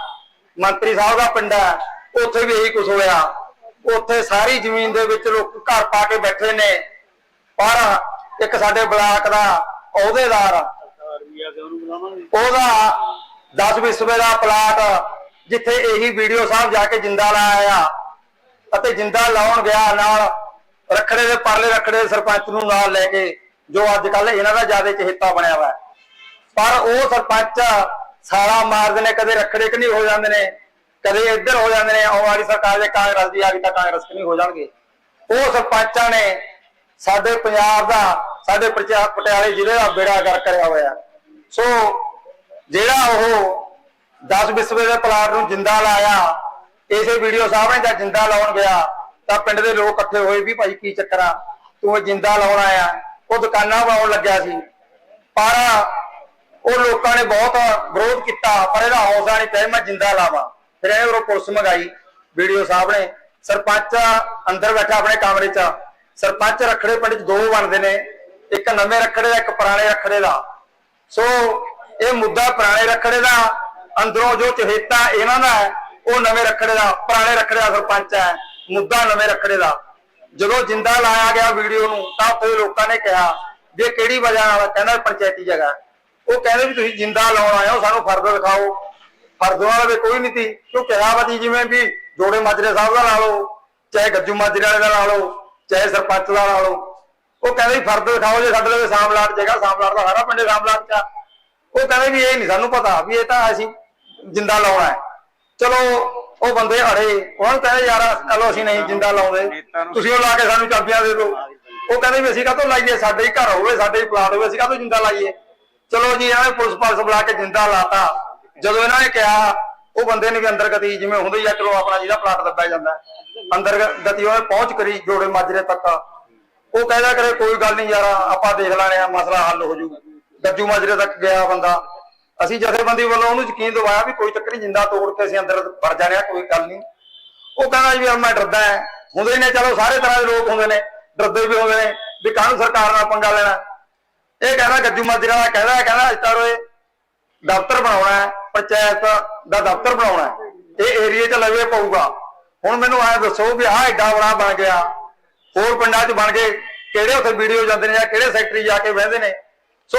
ਮੰਤਰੀ ਸਾਹਿਬ ਦਾ ਪਿੰਡ ਹੈ, ਉੱਥੇ ਵੀ ਇਹੀ ਕੁਝ ਹੋਇਆ। ਉੱਥੇ ਸਾਰੀ ਜ਼ਮੀਨ ਦੇ ਵਿੱਚ ਲੋਕ ਘਰ ਪਾ ਕੇ ਬੈਠੇ ਨੇ। ਪਰ ਇੱਕ ਸਾਡੇ ਬਲਾਕ ਦਾ ਅਹੁਦੇਦਾਰ। ਉਹਦਾ 10 ਵਿਸਵੇ ਦਾ ਪਲਾਟ, ਜਿੱਥੇ ਇਹੀ ਵੀਡੀਓ ਸਾਹਿਬ ਜਾ ਕੇ ਜਿੰਦਾ ਲਾਇਆ ਅਤੇ ਜਿੰਦਾ ਲਾਉਣ ਗਿਆ ਨਾਲ ਰਖੜੇ ਦੇ ਪਰਲੇ ਰਖੜੇ ਦੇ ਸਰਪੰਚ ਨੂੰ ਨਾਲ ਲੈ ਕੇ, ਜੋ ਅੱਜ ਕੱਲ ਇਹਨਾਂ ਦਾ ਜ਼ਿਆਦਾ ਚਹੇਤਾ ਬਣਿਆ ਹੋਇਆ। ਪਰ ਉਹ ਸਰਪੰਚ ਸਾਲਾ ਮਾਰਦੇ ਨੇ, ਕਦੇ ਰਖੜੇ ਕਿ ਨਹੀਂ ਹੋ ਜਾਂਦੇ ਨੇ, ਕਦੇ ਇੱਧਰ ਹੋ ਜਾਂਦੇ ਨੇ, ਆਉਣ ਵਾਲੀ ਸਰਕਾਰ ਦੇ ਕਾਂਗਰਸ ਦੀ ਆ ਗਈ ਤਾਂ ਕਾਂਗਰਸ ਕਿ ਹੋ ਜਾਣਗੇ। ਉਹ ਸਰਪੰਚਾਂ ਨੇ ਸਾਡੇ ਪੰਜਾਬ ਦਾ ਸਾਡੇ ਪਟਿਆਲੇ ਜ਼ਿਲ੍ਹੇ ਦਾ ਬੇੜਾ ਗਰ ਕਰਿਆ ਹੋਇਆ। ਸੋ ਜਿਹੜਾ ਉਹ 10 ਵਿਸਵੇ ਦੇ ਪਲਾਟ ਨੂੰ ਜਿੰਦਾ ਲਾਇਆ, ਇਸੇ ਵੀਡੀਓ ਸਾਹਮਣੇ ਜਦ ਜਿੰਦਾ ਲਾਉਣ ਗਿਆ, ਤਾਂ ਪਿੰਡ ਦੇ ਲੋਕ ਇਕੱਠੇ ਹੋਏ ਵੀ ਭਾਈ ਕੀ ਚੱਕਰ ਆ, ਤੂੰ ਇਹ ਜਿੰਦਾ ਲਾਉਣ ਆਇਆ। ਉਹ ਦੁਕਾਨਾਂ ਬਣਾਉਣ ਲੱਗਿਆ ਸੀ। ਪਰ ਉਹ ਲੋਕਾਂ ਨੇ ਬਹੁਤ ਵਿਰੋਧ ਕੀਤਾ, ਪਰ ਇਹਦਾ ਹੌਸਲਾ ਨਹੀਂ ਪਿਆ, ਮੈਂ ਜਿੰਦਾ ਲਾਵਾਂ। ਫਿਰ ਇਹ ਉਹ ਪੁਲਿਸ ਮੰਗਾਈ, ਵੀਡੀਓ ਨੇ। ਸਰਪੰਚ ਅੰਦਰ ਬੈਠਾ ਆਪਣੇ ਕਮਰੇ 'ਚ। ਸਰਪੰਚ ਰਖੜੇ ਪਿੰਡ 'ਚ ਦੋ ਬਣਦੇ ਨੇ। ਇੱਕ ਨਵੇਂ ਰਖੜੇ ਦਾ, ਇੱਕ ਪੁਰਾਣੇ ਰਖੜੇ ਦਾ। ਸੋ ਇਹ ਮੁੱਦਾ ਪੁਰਾਣੇ ਰਖੜੇ ਦਾ, ਅੰਦਰੋਂ ਜੋ ਚਹੇਤਾ ਇਹਨਾਂ ਦਾ ਹੈ, ਉਹ ਨਵੇਂ ਰਖੜੇ ਦਾ, ਪੁਰਾਣੇ ਰਖੜੇ ਦਾ ਸਰਪੰਚ ਹੈ। ਮੁੱਦਾ ਨਵੇਂ ਰਖੜੇ ਦਾ। ਜਦੋਂ ਜਿੰਦਾ ਲਾਇਆ ਗਿਆ ਵੀਡੀਓ ਨੂੰ, ਤਾਂ ਉੱਥੇ ਲੋਕਾਂ ਨੇ ਕਿਹਾ ਵੀ ਇਹ ਕਿਹੜੀ ਵਜ੍ਹਾ ਨਾਲ ਕਹਿੰਦਾ ਪੰਚਾਇਤੀ ਜਗ੍ਹਾ ਉਹ ਕਹਿੰਦੇ ਵੀ ਤੁਸੀਂ ਜਿੰਦਾ ਲਾਉਣ ਆਏ ਹੋ, ਸਾਨੂੰ ਫਰਦ ਦਿਖਾਓ। ਫਰਦ ਵਾਲਾ ਵੀ ਕੋਈ ਨਹੀਂ ਸੀ। ਕਿਉਂ ਕਿਹਾ ਵਾ ਜੀ ਜਿਵੇਂ ਵੀ ਜੋੜੇ ਮਾਜਰੇ ਸਾਹਿਬ ਦਾ ਲਾ ਲਓ, ਚਾਹੇ ਗੱਜੂ ਮਾਜਰੇ ਵਾਲੇ ਦਾ ਲਾ ਲਓ, ਚਾਹੇ ਸਰਪੰਚ ਦਾ ਲਾ ਲਓ। ਉਹ ਕਹਿੰਦੇ ਵੀ ਫਰਦ ਦਿਖਾਓ ਜੇ ਸਾਡੇ ਲਈ ਸਾਮਲਾਟ ਜਗ੍ਹਾ ਸਾਮਲਾਟ ਦਾ ਸਾਰਾ ਪਿੰਡ ਸਾਮਲਾਟ ਆ। ਉਹ ਕਹਿੰਦੇ ਵੀ ਇਹ ਨਹੀਂ ਸਾਨੂੰ ਪਤਾ ਵੀ ਇਹ ਤਾਂ ਅਸੀਂ ਜਿੰਦਾ ਲਾਉਣਾ ਹੈ। ਚਲੋ ਉਹ ਬੰਦੇ ਅੜੇ ਉਹਨਾਂ ਨੂੰ ਕਹਿੰਦੇ ਯਾਰ ਚਲੋ ਅਸੀਂ ਨਹੀਂ ਜਿੰਦਾ ਲਾਉਂਦੇ। ਤੁਸੀਂ ਉਹ ਲਾ ਕੇ ਸਾਨੂੰ ਚਾਬੀਆਂ ਦੇ ਦਿਓ। ਉਹ ਕਹਿੰਦੇ ਵੀ ਅਸੀਂ ਕਾਹਤੋਂ ਲਾਈਏ? ਸਾਡੇ ਹੀ ਘਰ ਹੋਵੇ ਸਾਡੇ ਹੀ ਪਲਾਟ ਹੋਵੇ ਅਸੀਂ ਕਾਹਤੋਂ ਜਿੰਦਾ ਲਾਈਏ? ਚਲੋ ਜੀ ਇਹਨਾਂ ਨੇ ਪੁਲਿਸ ਪਾਲਸ ਬੁਲਾ ਕੇ ਜਿੰਦਾ ਲਾਤਾ। ਜਦੋਂ ਇਹਨਾਂ ਨੇ ਕਿਹਾ ਉਹ ਬੰਦੇ ਨੇ ਵੀ ਅੰਦਰ ਗਤੀ ਜਿਵੇਂ ਹੁੰਦੀ ਆ ਚਲੋ ਆਪਣਾ ਜਿਹਦਾ ਪਲਾਟ ਦੱਬਿਆ ਜਾਂਦਾ। ਅੰਦਰ ਗਤੀ ਉਹਨੇ ਪਹੁੰਚ ਕਰੀ ਜੋੜੇ ਮਾਜਰੇ ਤੱਕ। ਉਹ ਕਹਿੰਦਾ ਕਰੇ ਕੋਈ ਗੱਲ ਨਹੀਂ ਯਾਰ, ਆਪਾਂ ਦੇਖ ਲੈਣੇ ਆ ਮਸਲਾ ਹੱਲ ਹੋ ਜੂ। ਗੱਜੂ ਮਾਜਰੇ ਤੱਕ ਗਿਆ ਬੰਦਾ। ਅਸੀਂ ਜਥੇਬੰਦੀ ਵੱਲੋਂ ਉਹਨੂੰ ਯਕੀਨ ਦਿਵਾਇਆ ਵੀ ਕੋਈ ਚੱਕਰ ਨਹੀਂ, ਜਿੰਦਾ ਤੋੜ ਕੇ ਅਸੀਂ ਅੰਦਰ ਵੜ ਜਾਣੇ ਕੋਈ ਗੱਲ ਨਹੀਂ। ਉਹ ਕਹਿੰਦਾ ਜੀ ਮੈਂ ਡਰਦਾ ਹਾਂ। ਹੁੰਦੇ ਨੇ, ਚਲੋ ਸਾਰੇ ਤਰ੍ਹਾਂ ਦੇ ਲੋਕ ਹੁੰਦੇ ਨੇ, ਡਰਦੇ ਵੀ ਹੁੰਦੇ ਨੇ, ਵੀ ਕਾਹਨੂੰ ਸਰਕਾਰ ਨਾਲ ਪੰਗਾ ਲੈਣਾ। ਇਹ ਕਹਿੰਦਾ ਗੱਜੂ ਮਾਜਰਾ ਦਾ ਕਹਿੰਦਾ ਕਹਿੰਦਾ ਅੱਜ ਤਾਰੋ ਇਹ ਦਫ਼ਤਰ ਬਣਾਉਣਾ ਹੈ, ਪੰਚਾਇਤ ਦਾ ਦਫ਼ਤਰ ਬਣਾਉਣਾ ਹੈ। ਇਹ ਏਰੀਏ 'ਚ ਲਵੇ ਪਊਗਾ। ਹੁਣ ਮੈਨੂੰ ਐ ਦੱਸੋ ਵੀ ਆਹ ਐਡਾ ਬੜਾ ਬਣ ਗਿਆ। ਹੋਰ ਪਿੰਡਾਂ 'ਚ ਬਣ ਗਏ। ਕਿਹੜੇ ਉੱਥੇ ਵੀਡੀਓ ਜਾਂਦੇ ਨੇ ਜਾਂ ਕਿਹੜੇ ਸੈਕਟਰੀ ਜਾ ਕੇ ਬਹਿੰਦੇ ਨੇ। ਸੋ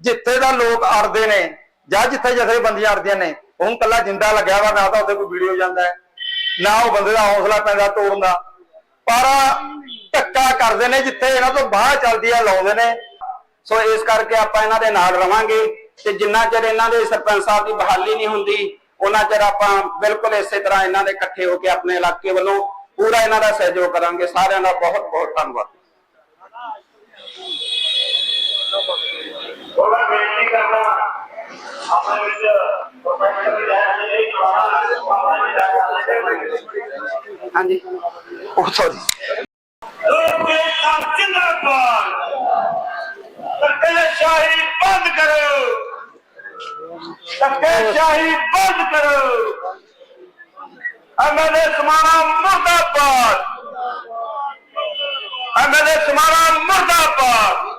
ਜਿੱਥੇ ਦਾ ਲੋਕ ਅੜਦੇ ਨੇ ਜਾਂ ਜਿੱਥੇ ਜਥੇਬੰਦੀਆਂ ਅੜਦੀਆਂ ਨੇ ਹੁਣ ਕੱਲਾ ਜਿੰਦਾ ਲੱਗਿਆ ਵਾ, ਨਾ ਤਾਂ ਉੱਥੇ ਕੋਈ ਵੀਡੀਓ ਜਾਂਦਾ ਹੈ, ਨਾ ਉਹ ਬੰਦੇ ਦਾ ਹੌਸਲਾ ਪੈਂਦਾ ਤੋੜਨ ਦਾ। ਪਰ ਧੱਕਾ ਕਰਦੇ ਨੇ ਜਿੱਥੇ ਇਹਨਾਂ ਤੋਂ ਬਾਹਰ ਚੱਲਦੀ ਆ ਲਾਉਂਦੇ ਨੇ। ਸੋ ਇਸ ਕਰਕੇ ਆਪਾਂ ਇਹਨਾਂ ਦੇ ਨਾਲ ਰਵਾਂਗੇ ਤੇ ਜਿੰਨਾ ਚਿਰ ਇਹਨਾਂ ਦੇ ਸਰਪੰਚ ਸਾਹਿਬ ਦੀ ਬਹਾਲੀ ਨਹੀਂ ਹੁੰਦੀ, ਉਹਨਾਂ ਚਿਰ ਆਪਾਂ ਬਿਲਕੁਲ ਇਸੇ ਤਰ੍ਹਾਂ ਇਹਨਾਂ ਦੇ ਇਕੱਠੇ ਹੋ ਕੇ ਆਪਣੇ ਇਲਾਕੇ ਵੱਲੋਂ ਪੂਰਾ ਇਹਨਾਂ ਦਾ ਸਹਿਯੋਗ ਕਰਾਂਗੇ। ਸਾਰਿਆਂ ਦਾ ਬਹੁਤ ਬਹੁਤ ਧੰਨਵਾਦ। ਉਹ ਮੈਂ ਬੇਨਤੀ ਕਰਦਾ ਆਪਣੇ ਵਿੱਚ ਪ੍ਰੋਫੈਸਰ ਵੀ ਰਹਿਣ ਦੇ ਨਹੀਂ ਪਾਣਾ ਹਾਂਜੀ। ਉਹ ਸੌਰੀ ਲੋਕ ਜਿੰਦਾਬਾਦ। ਧੱਕੇ ਸ਼ਾਹੀ ਬੰਦ ਕਰੋ। ਧੱਕੇ ਸ਼ਾਹੀ ਬੰਦ ਕਰੋ। ਐਮਐਲਏ ਸਮਾਣਾ ਮੁਰਦਾਬਾਦ। ਐਮਐਲਏ ਸਮਾਣਾ ਮੁਰਦਾਬਾਦ।